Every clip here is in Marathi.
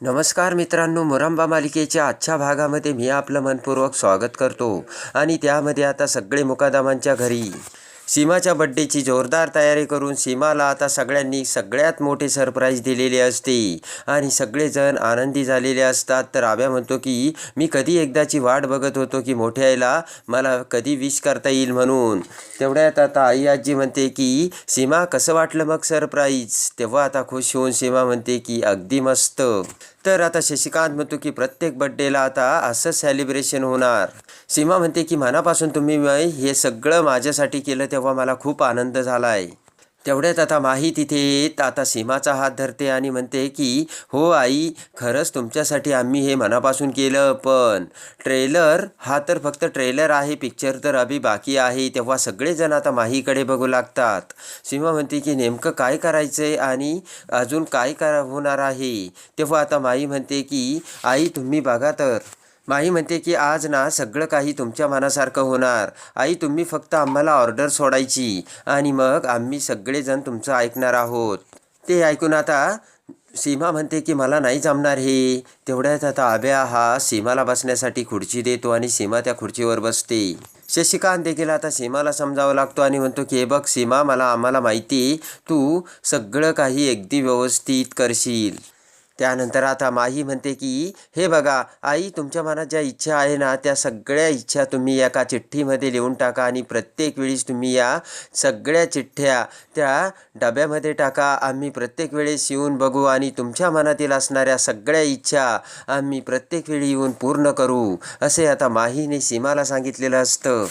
नमस्कार मित्रांनो मुरंबा मालिकेच्या आजच्या भागामध्ये मी आपलं मनपूर्वक स्वागत करतो. आणि त्यामध्ये आता सगळे मुकादमांच्या घरी. सीमाच्या बड्डेची जोरदार तयारी करून सीमाला आता सगळ्यांनी सगळ्यात मोठे सरप्राईज दिलेले असते. आणि सगळेजण आनंदी झालेले असतात. तर आभ्या म्हणतो की मी कधी एकदाची वाट बघत होतो की मोठ्याला मला कधी विश करता येईल म्हणून. तेवढ्यात आता आई आजी म्हणते की सीमा कसं वाटलं मग सरप्राईज? तेव्हा आता खुश होऊन सीमा म्हणते की अगदी मस्त. तर आता शशिकांत म्हणतो की प्रत्येक बड्डेला आता असं सेलिब्रेशन होणार. सीमा म्हणते की मनापासून तुम्ही हे सगळं माझ्यासाठी केलं तेव्हा मला खूप आनंद झाला आहे तेवढ्यात आता माही तिथे येत आता सीमाचा हात धरते आणि म्हणते की हो आई खरंच तुमच्यासाठी आम्ही हे मनापासून केलं पण ट्रेलर हा तर फक्त ट्रेलर आहे पिक्चर तर अभि बाकी आहे तेव्हा सगळेजण आता माहीकडे बघू लागतात. सीमा म्हणते की नेमकं काय करायचं आहे आणि अजून काय करा होणार आहे? तेव्हा आता माही म्हणते की आई तुम्ही बघा तर. माही म्हणते की आज ना सगळं काही तुमच्या मनासारखं होणार. आई तुम्ही फक्त आम्हाला ऑर्डर सोडायची. आणि मग आम्ही सगळेजण तुमचं ऐकणार आहोत. ते ऐकून आता सीमा म्हणते की मला नाही जमणार हे. तेवढ्यात आता आब्या हा सीमाला बसण्यासाठी खुर्ची देतो आणि सीमा त्या खुर्चीवर बसते. शशिकांत देखील आता सीमाला समजावं लागतो आणि म्हणतो की हे बघ सीमा मला आम्हाला माहिती आहे, तू सगळं काही अगदी व्यवस्थित करशील. त्यानंतर आता माही म्हणते की हे बघा आई तुमच्या मनात ज्या इच्छा आहे ना त्या सगळ्या इच्छा तुम्ही एका चिठ्ठीमध्ये लिहून टाका आणि प्रत्येक वेळेस तुम्ही या सगळ्या चिठ्ठ्या त्या डब्यामध्ये टाका. आम्ही प्रत्येक वेळेस येऊन बघू आणि तुमच्या मनातील असणाऱ्या सगळ्या इच्छा आम्ही प्रत्येक वेळी येऊन पूर्ण करू. असे आता माहीने सीमाला सांगितलेलं असतं.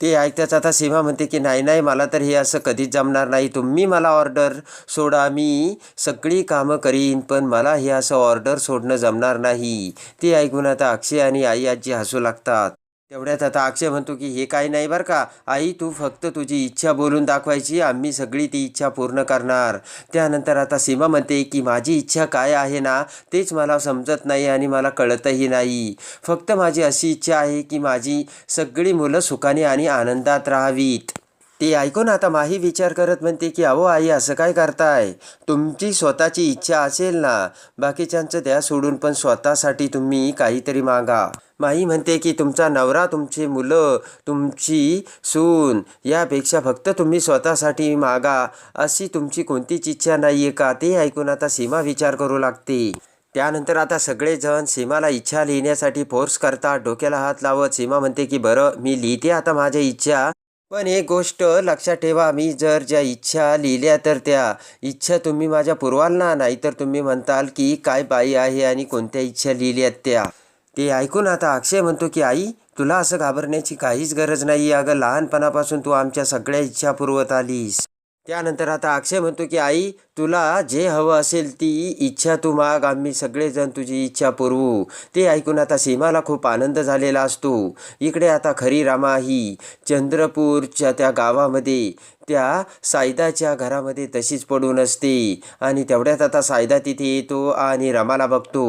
ते ऐकताच आता सीमा म्हणते की नाही नाही मला तर हे असं कधीच जमणार नाही. तुम्ही मला ऑर्डर सोडा मी सगळी कामं करीन पण मला हे असं ऑर्डर सोडणं जमणार नाही. ते ऐकून आता अक्षय आणि आई आजी हसू लागतात. तेवढ्यात आता अक्षय म्हणतो की हे काही नाही बरं का. आई तू फक्त तुझी इच्छा बोलून दाखवायची. आम्ही सगळी ती इच्छा पूर्ण करणार. त्यानंतर आता सीमा म्हणते की माझी इच्छा काय आहे ना तेच मला समजत नाही आणि मला कळतही नाही. फक्त माझी अशी इच्छा आहे की माझी सगळी मुलं सुखाने आणि आनंदात राहावीत. ती ऐकून आता माही विचार करत म्हणते की अहो आई असं काय करताय? तुमची स्वतःची इच्छा असेल ना बाकीच्यांचं द्या सोडून पण स्वतःसाठी तुम्ही काहीतरी मागा. माही म्हणते की तुमचा नवरा तुमची मुलं तुमची सून यापेक्षा फक्त तुम्ही स्वतःसाठी मागा. अशी तुमची कोणतीच इच्छा नाही आहे का? ते ऐकून आता सीमा विचार करू लागते. त्यानंतर आता सगळेजण सीमाला इच्छा लिहिण्यासाठी फोर्स करतात. डोक्याला हात लावत सीमा म्हणते की बरं मी लिहिते आता माझ्या इच्छा. पण एक गोष्ट लक्षात ठेवा मी जर ज्या इच्छा लिहिल्या तर त्या. इच्छा तुम्ही माझ्या पुरवाल ना नाहीतर तुम्ही म्हणताल की काय बाई आहे आणि कोणत्या इच्छा लिहिल्यात त्या. ते ऐकून आता अक्षय म्हणतो की आई तुला असं घाबरण्याची काहीच गरज नाही अगं लहानपणापासून तू आमच्या सगळ्या इच्छा पुरवत आलीस. त्यानंतर आता अक्षय म्हणतो की आई तुला जे हवं असेल ती इच्छा तू माग. आम्ही सगळेजण तुझी इच्छा पुरवू. ते ऐकून आता सीमाला खूप आनंद झालेला असतो. इकडे आता खरी रामा ही चंद्रपूरच्या त्या गावामध्ये त्या सायदाच्या घरामध्ये तशीच पडून असते. आणि तेवढ्यात आता सायदा तिथे येतो आणि रमाला बघतो.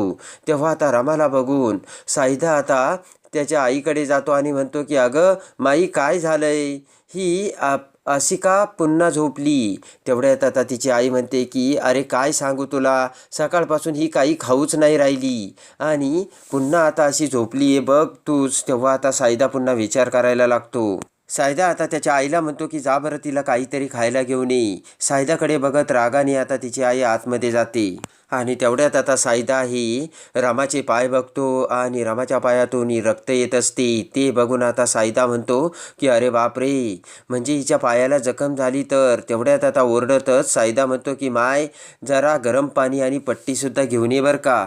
तेव्हा आता रमाला बघून सायदा आता त्याच्या आईकडे जातो आणि म्हणतो की अगं माई काय झालंय? ही आप अशी का पुन्हा झोपली. तेवढ्यात आता तिची आई म्हणते की अरे काय सांगू तुला? सकाळपासून ही काही खाऊच नाही राहिली. आणि पुन्हा आता अशी झोपली आहे बघ तूच तेव्हा आता सायदा पुन्हा विचार करायला लागतो. सायदा आता त्याच्या आईला म्हणतो की जा बरं तिला काहीतरी खायला घेऊन ये. सायदाकडे बघत रागाने आता तिची आई आतमध्ये जाते. आणि तेवढ्यात आता सायदा ही रामाचे पाय बघतो आणि रामाच्या पायातून रक्त येत असते. ते बघून आता सायदा म्हणतो की अरे बापरे म्हणजे हिच्या पायाला जखम झाली तर? तेवढ्यात आता ओरडतच सायदा म्हणतो की माय जरा गरम पाणी आणि पट्टीसुद्धा घेऊन ये बरं का.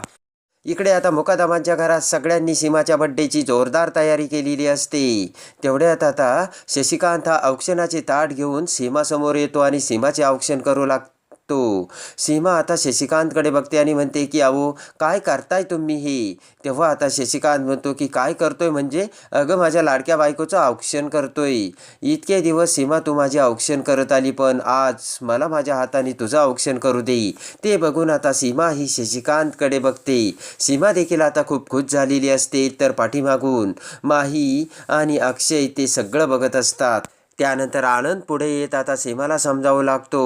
इकडे आता मुकादमांच्या घरात सगळ्यांनी सीमाच्या बड्डेची जोरदार तयारी केलेली असते. तेवढ्यात आता शशिकांत हा औक्षणाचे ताट घेऊन सीमासमोर येतो आणि सीमाचे औक्षण करू लागतो. सीमा आता शशिकांतकडे बघते आणि म्हणते की अहो काय करताय तुम्ही हे? तेव्हा आता शशिकांत म्हणतो की काय करतोय म्हणजे? अगं माझ्या लाडक्या बायकोचं औक्षण करतोय. इतके दिवस सीमा तू माझे औक्षण करत आली पण आज मला माझ्या हाताने तुझं औक्षण करू दे. ते बघून आता सीमा ही शशिकांतकडे बघते. सीमा देखील आता खूप खुश झालेली असते तर पाठीमागून माही आणि अक्षय ते सगळं बघत असतात. त्यानंतर आनंद पुढे येत आता सीमाला समजावू लागतो.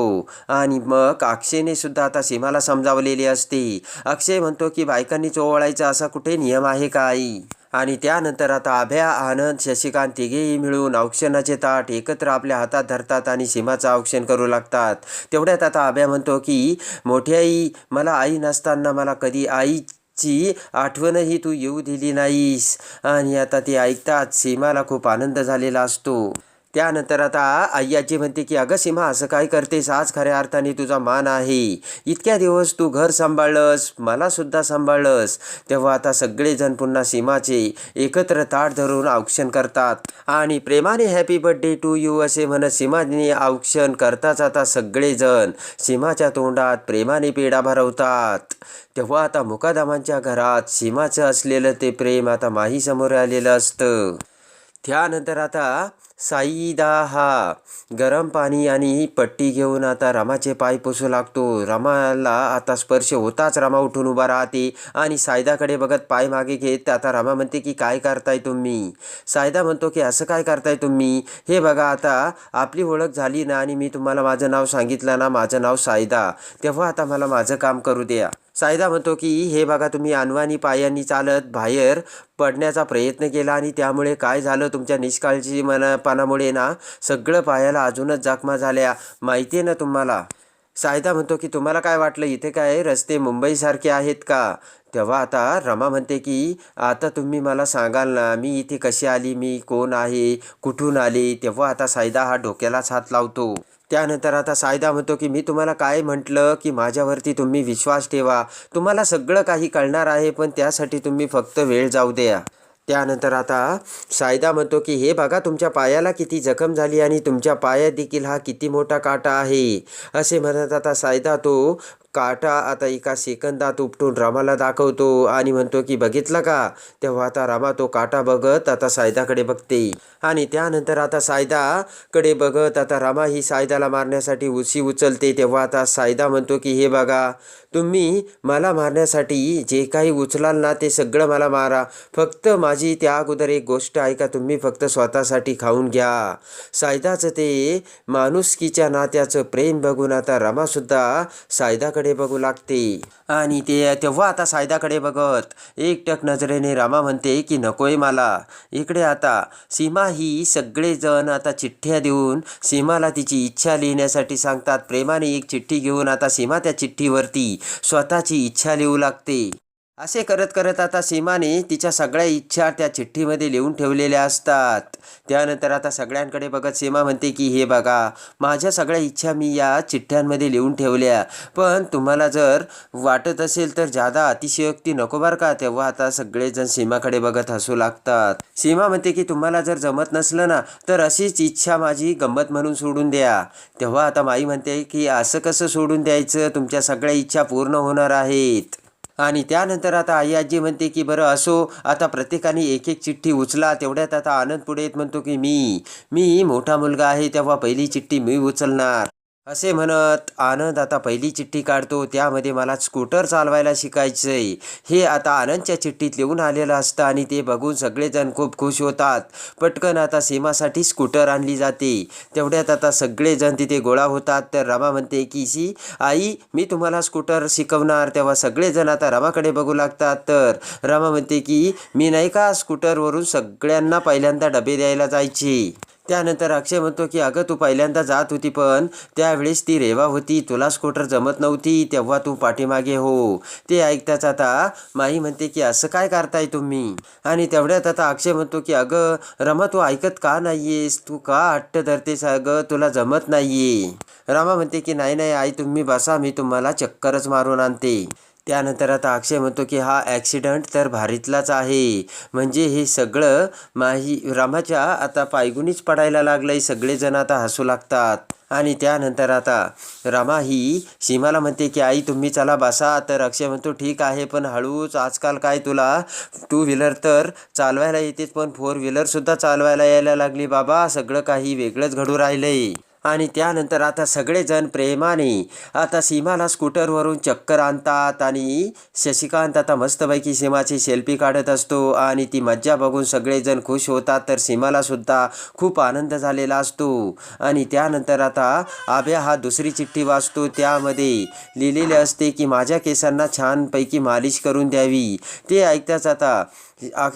आणि मग अक्षयने सुद्धा आता सीमाला समजावलेली असते. अक्षय म्हणतो की बायकांनी चोवळायचा असा कुठे नियम आहे का आई आणि त्यानंतर आता अभ्या आनंद शशिकांत तिघेही मिळून औक्षणाचे ताट एकत्र आपल्या हातात धरतात आणि सीमाचं औक्षण करू लागतात. तेवढ्यात आता अभ्या म्हणतो की मोठी आई मला आई नसताना मला कधी आई ची आठवणही तू येऊ दिली नाहीस. आणि आता ती ऐकताच सीमाला खूप आनंद झालेला असतो. त्यानंतर आता आई म्हणते की अगं सीमा असं काय करतेस? आज खऱ्या अर्थाने तुझा मान आहे. इतक्या दिवस तू घर सांभाळलंस मलासुद्धा सांभाळलंस. तेव्हा आता सगळेजण पुन्हा सीमाचे एकत्र ताट धरून औक्षण करतात. आणि प्रेमाने हॅपी बर्थडे टू यू असे म्हणत सीमाने औक्षण करताच आता सगळेजण सीमाच्या तोंडात प्रेमाने पेढा भरवतात. तेव्हा आता मुकादमांच्या घरात सीमाचं असलेलं ते प्रेम आता माही समोर आलेलं असतं. त्यानंतर आता साईदा हा गरम पाणी आणि पट्टी घेऊन आता रमाचे पाय पुसू लागतो. रमाला आता स्पर्श होताच रमा उठून उभा राहते आणि सायदाकडे बघत पाय मागे घेत आता रमा म्हणते की काय करताय तुम्ही? सायदा म्हणतो की असं काय करताय तुम्ही? हे बघा आता आपली ओळख झाली ना आणि मी तुम्हाला माझं नाव सांगितलं ना माझं नाव सायदा. तेव्हा आता मला माझं काम करू द्या. सायदा म्हणतो की हे बघा तुम्ही अनवाणी पायांनी चालत बाहेर पडण्याचा प्रयत्न केला आणि त्यामुळे काय झालं? तुमच्या निष्काळजी पानामुळे ना सगळं पायाला अजूनच जाखमा झाल्या. माहिती आहे ना तुम्हाला? सायदा म्हणतो की तुम्हाला काय वाटलं? इथे काय रस्ते मुंबईसारखे आहेत का? तेव्हा आता रमा म्हणते की आता तुम्ही मला सांगाल ना मी इथे कशी आली? मी कोण आहे? कुठून आले? तेव्हा आता सायदा हा डोक्यालाच हात लावतो. त्यानंतर आता सायदा म्हणतो की मी तुम्हाला काय म्हटलं की माझ्यावरती तुम्ही विश्वास ठेवा. तुम्हाला सगळं काही कळणार आहे पण त्यासाठी तुम्ही फक्त वेळ जाऊ द्या. त्यानंतर आता सायदा म्हणतो की हे बघा तुमच्या पायाला किती जखम झाली आणि तुमच्या पायात देखील हा किती मोठा काटा आहे. असे म्हणत आता सायदा तो काटा आता एका सेकंदात उपटून रामाला दाखवतो आणि म्हणतो की बघितला का? तेव्हा आता रामा तो काटा बघत आता सायदाकडे बघते. आणि त्यानंतर आता सायदाकडे बघत आता रामा ही सायदाला मारण्यासाठी उशी उचलते. तेव्हा आता सायदा म्हणतो की हे बघा तुम्ही मला मारण्यासाठी जे काही उचलाल ना ते सगळं मला मारा. फक्त माझी त्या अगोदर एक गोष्ट ऐका तुम्ही फक्त स्वतःसाठी खाऊन घ्या. सायदाचं ते माणुसकीच्या नात्याचं प्रेम बघून आता रामासुद्धा सायदाकडे सायदाकडे बघू लागते. आणि ते तेव्हा आता सायदाकडे बघत एकटक नजरेने रामा म्हणते की नकोय मला. इकडे आता सीमा ही सगळेजण आता चिठ्ठ्या देऊन सीमाला तिची इच्छा लिहिण्यासाठी सांगतात. प्रेमाने एक चिठ्ठी घेऊन आता सीमा त्या चिठ्ठीवरती स्वतःची इच्छा लिहू लागते. असे करत करत आता सीमाने तिच्या सगळ्या इच्छा त्या चिठ्ठीमध्ये लिहून ठेवलेल्या असतात. त्यानंतर आता सगळ्यांकडे बघत सीमा म्हणते की हे बघा माझ्या सगळ्या इच्छा मी या चिठ्ठ्यांमध्ये लिहून ठेवल्या. पण तुम्हाला जर वाटत असेल तर जादा अतिशयोक्ती नको बरं का? तेव्हा आता सगळेजण सीमाकडे बघत हसू लागतात. सीमा म्हणते की तुम्हाला जर जमत नसलं ना तर अशीच इच्छा माझी गंमत म्हणून सोडून द्या. तेव्हा आता माई म्हणते की असं कसं सोडून द्यायचं? तुमच्या सगळ्या इच्छा पूर्ण होणार आहेत. आणि त्यानंतर आता आई आजी म्हणते की बरं असो. आता प्रत्येकाने एक एक चिठ्ठी उचला. तेवढ्यात आता आनंद पुढे येत म्हणतो की मी मी मोठा मुलगा आहे. तेव्हा पहिली चिठ्ठी मी उचलणार. असे म्हणत आनंद आता पहिली चिठ्ठी काढतो. त्यामध्ये मला स्कूटर चालवायला शिकायचंय. हे आता आनंदच्या चिठ्ठीत लिहून आलेलं असतं आणि ते बघून सगळेजण खूप खुश होतात. पटकन आता सीमासाठी स्कूटर आणली जाते. तेवढ्यात आता सगळेजण तिथे गोळा होतात. तर रमा म्हणते की सी आई मी तुम्हाला स्कूटर शिकवणार. तेव्हा सगळेजण आता रमाकडे बघू लागतात. तर रमा म्हणते की मी नाही का स्कूटरवरून सगळ्यांना पहिल्यांदा डबे द्यायला जायचे? त्यानंतर अक्षय म्हणतो की अगं तू पहिल्यांदा जात होती पण त्यावेळेस ती रेवा होती. तुला स्कूटर जमत नव्हती तेव्हा तू पाठीमागे हो. ते ऐकताच आता माई म्हणते की असं काय करताय तुम्ही? आणि तेवढ्यात आता अक्षय म्हणतो की अगं रमा तू ऐकत का नाहीयेस? तू का हट्ट धरतेस? अगं तुला जमत नाहीये. रमा म्हणते की नाही नाही आई तुम्ही बसा. मी तुम्हाला चक्करच मारून आणते. त्यानंतर आता अक्षय म्हणतो की हा ॲक्सिडंट तर भारीतलाच आहे. म्हणजे हे सगळं माही रामाच्या आता पायगुणीच पडायला लागलंय. सगळेजण आता हसू लागतात. आणि त्यानंतर आता रामा ही सीमाला म्हणते की आई तुम्ही चला बसा. तर अक्षय म्हणतो ठीक आहे पण हळूच आजकाल काय तुला? टू व्हीलर तर चालवायला येतेच पण फोर व्हीलरसुद्धा चालवायला यायला लागली बाबा. सगळं काही वेगळंच घडू राहिलंय. आणि त्यानंतर आता सगळेजण प्रेमाने आता सीमाला स्कूटरवरून चक्कर आणतात आणि शशिकांत आता मस्तपैकी सीमाची सेल्फी काढत असतो आणि ती मज्जा बघून सगळेजण खुश होतात तर सीमाला सुद्धा खूप आनंद झालेला असतो. आणि त्यानंतर आता आभ्या हा दुसरी चिठ्ठी वाचतो त्यामध्ये लिहिलेले असते की माझ्या केसांना छानपैकी मालिश करून द्यावी. ते ऐकताच आता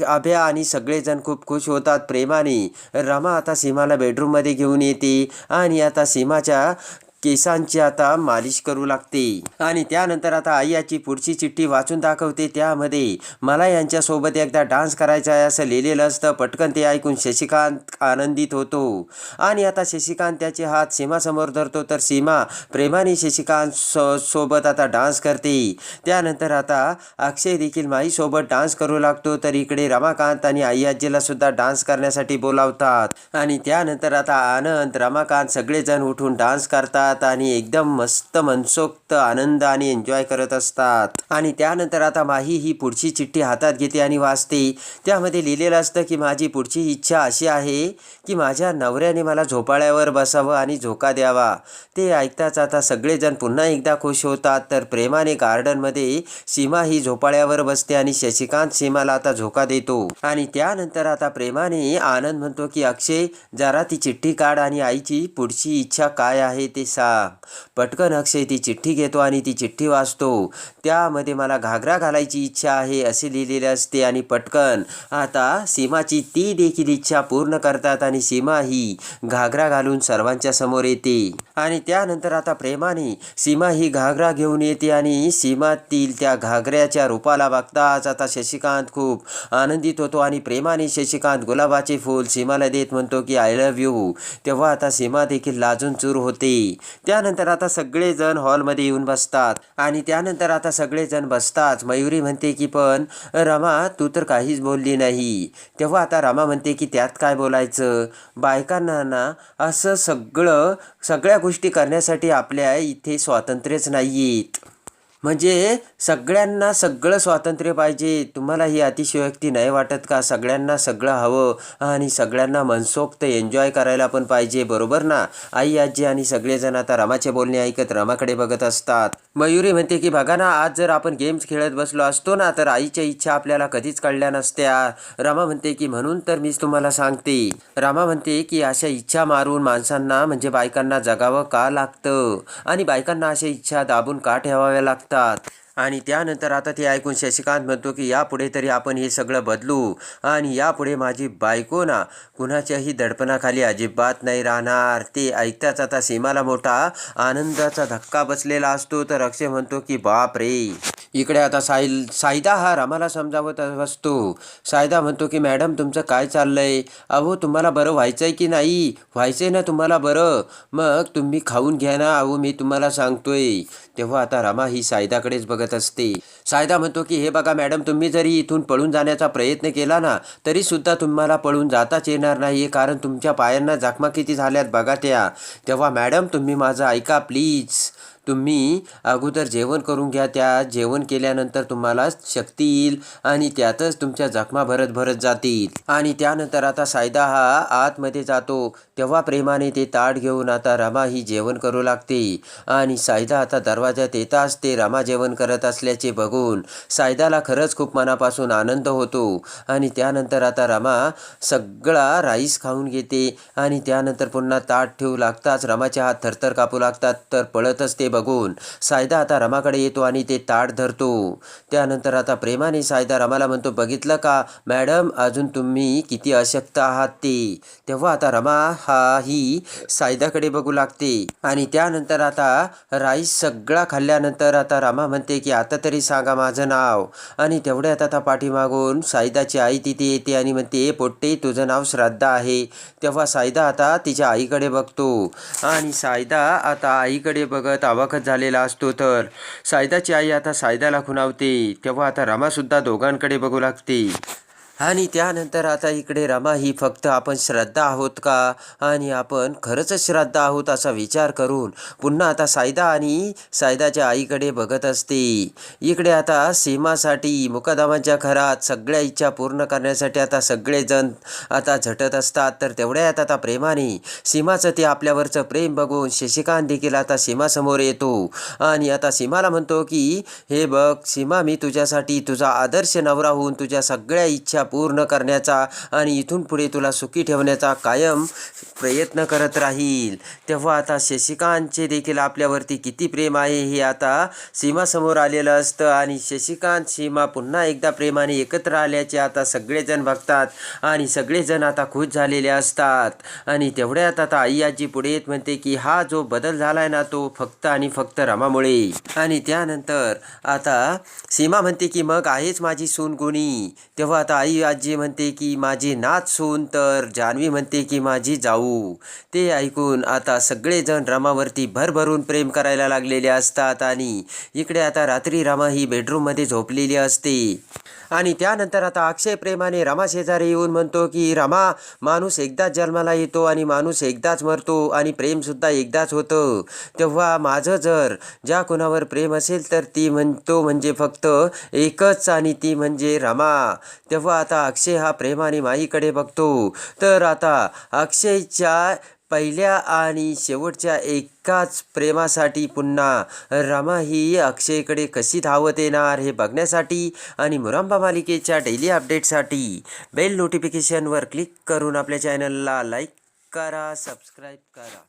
अभ्या आणि सगळेजण खूप खुश होतात. प्रेमाने रमा आता सीमाला बेडरूममध्ये घेऊन येते आणि आता सीमाच्या केसांची आता मालिश करू लागते. आणि त्यानंतर आता आई याची पुढची चिठ्ठी वाचून दाखवते त्यामध्ये मला यांच्यासोबत एकदा डान्स करायचा आहे असं लिहिलेलं असतं. पटकन ते ऐकून शशिकांत आनंदित होतो. आणि आता शशिकांत त्याचे हात सीमासमोर धरतो. तर सीमा प्रेमाने शशिकांत सो सोबत आता डान्स करते. त्यानंतर आता अक्षय देखील माईसोबत डान्स करू लागतो. तर इकडे रमाकांत आणि आई आजीला सुद्धा डान्स करण्यासाठी बोलावतात. आणि त्यानंतर आता आनंद रमाकांत सगळेजण उठून डान्स करतात. आणि एकदम मस्त मनसोक्त आनंद आणि एन्जॉय करत असतात. आणि त्यानंतर आता माही ही पुढची चिठ्ठी हातात घेते आणि वाचते. त्यामध्ये लिहिलेलं असतं की माझी पुढची इच्छा अशी आहे की माझ्या नवऱ्याने मला झोपाळ्यावर बसावं आणि झोका द्यावा. ते ऐकताच आता सगळेजण पुन्हा एकदा खुश होतात. तर प्रेमाने गार्डनमध्ये सीमा ही झोपाळ्यावर बसते आणि शशिकांत सीमाला आता झोका देतो. आणि त्यानंतर आता प्रेमाने आनंद म्हणतो की अक्षय जरा ती चिठ्ठी काढ आणि आईची पुढची इच्छा काय आहे ते सांग पटकन अक्षय ती चिठ्ठी घेतो आणि ती चिठ्ठी वाचतो. त्यामध्ये मला घागरा घालायची इच्छा आहे असे लिहिलेले असते आणि पटकन. आता सीमाची ती देखील इच्छा पूर्ण करतात आणि सीमा ही घागरा घालून सर्वांच्या समोर येते. आणि त्यानंतर आता प्रेमाने सीमा ही घागरा घेऊन येते आणि सीमातील त्या घागऱ्याच्या रूपाला बघताच आता शशिकांत खूप आनंदित होतो आणि प्रेमाने शशिकांत गुलाबाचे फूल सीमाला देत म्हणतो की आय लव्ह यू तेव्हा आता सीमा देखील लाजून चूर होते. त्यानंतर आता सगळेजण हॉलमध्ये येऊन बसतात. आणि त्यानंतर आता सगळेजण बसतात. मयुरी म्हणते की पण रमा तू तर काहीच बोलली नाही. तेव्हा आता रमा म्हणते की त्यात काय बोलायचं? बायकांना ना असं सगळं सगळ्या गोष्टी करण्यासाठी आपल्या इथे स्वातंत्र्यच नाही आहेत म्हणजे सगळ्यांना सगळं स्वातंत्र्य पाहिजे. तुम्हाला ही अतिशयोक्ती नाही वाटत का? सगळ्यांना सगळं हवं आणि सगळ्यांना मनसोक्त एन्जॉय करायला पण पाहिजे बरोबर ना? आई आजी आणि सगळेजण आता रमाचे बोलणे ऐकत रमाकडे बघत असतात. मयुरी म्हणते की बघा ना आज जर आपण गेम्स खेळत बसलो असतो ना तर आईच्या इच्छा आपल्याला कधीच कळल्या नसत्या. रमा म्हणते की म्हणून तर मीच तुम्हाला सांगते. रमा म्हणते की अशा इच्छा मारून माणसांना म्हणजे बायकांना जगावं का लागतं? आणि बायकांना अशा इच्छा दाबून का ठेवाव्या लागतं लागतात. आणि त्यानंतर आता ते ऐकून शशिकांत म्हणतो की यापुढे तरी आपण हे सगळं बदलू आणि यापुढे माझी बायको ना कुणाच्याही दडपणाखाली अजिबात नाही राहणार. ते ऐकताच आता सीमाला मोठा आनंदाचा धक्का बसलेला असतो. तर अक्षय म्हणतो की बाप रे इकडे आता साहिल सायदा हा रामाला समजावत असतो. सायदा म्हणतो की मॅडम तुमचं काय चाललंय? अहो तुम्हाला बरं व्हायचं आहे की नाही? व्हायचं आहे ना तुम्हाला बरं. मग तुम्ही खाऊन घ्या ना अहो मी तुम्हाला सांगतोय. तेव्हा आता रामा ही सायदाकडेच बघत असते. सायदा म्हणतो की हे बघा मॅडम तुम्ही जरी इथून पळून जाण्याचा प्रयत्न केला ना तरीसुद्धा तुम्हाला पळून जाताच येणार नाही कारण तुमच्या पायांना जखमा किती झाल्यात बघा त्या. तेव्हा मॅडम तुम्ही माझं ऐका प्लीज. तुम्ही अगोदर जेवण करून घ्या. त्या जेवण केल्यानंतर तुम्हाला शक्ती येईल आणि त्यातच तुमच्या जखमा भरत भरत जातील. आणि त्यानंतर आता सायदा हा आतमध्ये जातो. तेव्हा प्रेमाने ते ताट घेऊन आता रमा ही जेवण करू लागते. आणि सायदा आता दरवाजात येताच ते रमा जेवण करत असल्याचे बघून सायदाला खरंच खूप मनापासून आनंद होतो. आणि त्यानंतर आता रमा सगळा राईस खाऊन घेते. आणि त्यानंतर पुन्हा ताट ठेवू लागताच रमाचे हात थरथर कापू लागतात. तर पळतच ते बघून सायदा आता रमाकडे येतो आणि ते ताट धरतो. त्यानंतर आता प्रेमाने सायदा रमाला म्हणतो बघितलं का मॅडम अजून तुम्ही किती अशक्त आहात ते? तेव्हा आता रमा हा ही सायदाकडे बघू लागते. आणि त्यानंतर आता राईस सगळा खाल्ल्यानंतर आता रमा म्हणते की आता तरी सांगा माझं नाव. आणि तेवढ्यात आता पाठीमागून सायदाची आई तिथे येते आणि म्हणते पोट्टे तुझं नाव श्रद्धा आहे. तेव्हा सायदा आता तिच्या आईकडे बघतो. आणि सायदा आता आईकडे बघत आवा अवाकच झालेला असतो तर. सायदाची आई आता सायदाला खुणावते. तेव्हा आता रमासुद्धा दोघांकडे बघू लागते. आणि त्यानंतर आता इकडे रमा ही फक्त आपण श्रद्धा आहोत का? आणि आपण खरंच श्रद्धा आहोत असा विचार करून पुन्हा आता सायदा आणि सायदाच्या आईकडे बघत असते. इकडे आता सीमासाठी मुकदमाच्या घरात सगळ्या इच्छा पूर्ण करण्यासाठी आता सगळेजण आता झटत असतात. तर तेवढ्यात आता प्रेमाने सीमाचं ते आपल्यावरचं प्रेम बघून शशिकांत देखील आता सीमासमोर येतो. आणि आता सीमाला म्हणतो की हे बघ सीमा मी तुझ्यासाठी तुझा आदर्श नवरा होऊन तुझ्या सगळ्या इच्छा पूर्ण करण्याचा आणि इथून पुढे तुला सुखी ठेवण्याचा कायम प्रयत्न करत राहील. तेव्हा आता शशिकांतचे देखील आपल्यावरती किती प्रेम आहे हे आता सीमासमोर आलेलं असतं आणि शशिकांत सीमा पुन्हा एकदा प्रेमाने एकत्र आल्याचे आता सगळेजण बघतात आणि सगळेजण आता खुश झालेले असतात. आणि तेवढ्यात आता आई आजी पुढे येत म्हणते की हा जो बदल झालाय ना तो फक्त आणि फक्त रमामुळे. आणि त्यानंतर आता सीमा म्हणते की मग आहेच माझी सून कोणी तेव्हा आता आई आजी म्हणते की माझी नाच सून तर जान्हवी म्हणते की माझी जाऊ. ते ऐकून आता सगळेजण रमावरती भरभरून प्रेम करायला लागलेले असतात आणि इकडे आता रात्री रमा ही बेडरूममध्ये झोपलेली असते. आणि त्यानंतर आता अक्षय प्रेमाने रमा शेजारी येऊन म्हणतो की रमा माणूस एकदाच जन्माला येतो आणि माणूस एकदाच मरतो आणि प्रेमसुद्धा एकदाच होतं. तेव्हा माझं जर ज्या कोणावर प्रेम असेल तर ती म्हणतो म्हणजे फक्त एकच आणि ती म्हणजे रमा. तेव्हा आता अक्षय हा प्रेमाने माईकडे बघतो. तर आता अक्षयच्या पहिल्या आणि शेवटच्या एकाच प्रेमासाठी पुन्हा रमा ही अक्षयकडे कशी धावत येणार हे बघण्यासाठी आणि मुरांबा मालिकेच्या डेली अपडेटसाठी बेल नोटिफिकेशनवर क्लिक करून आपल्या चॅनलला लाईक करा सबस्क्राईब करा.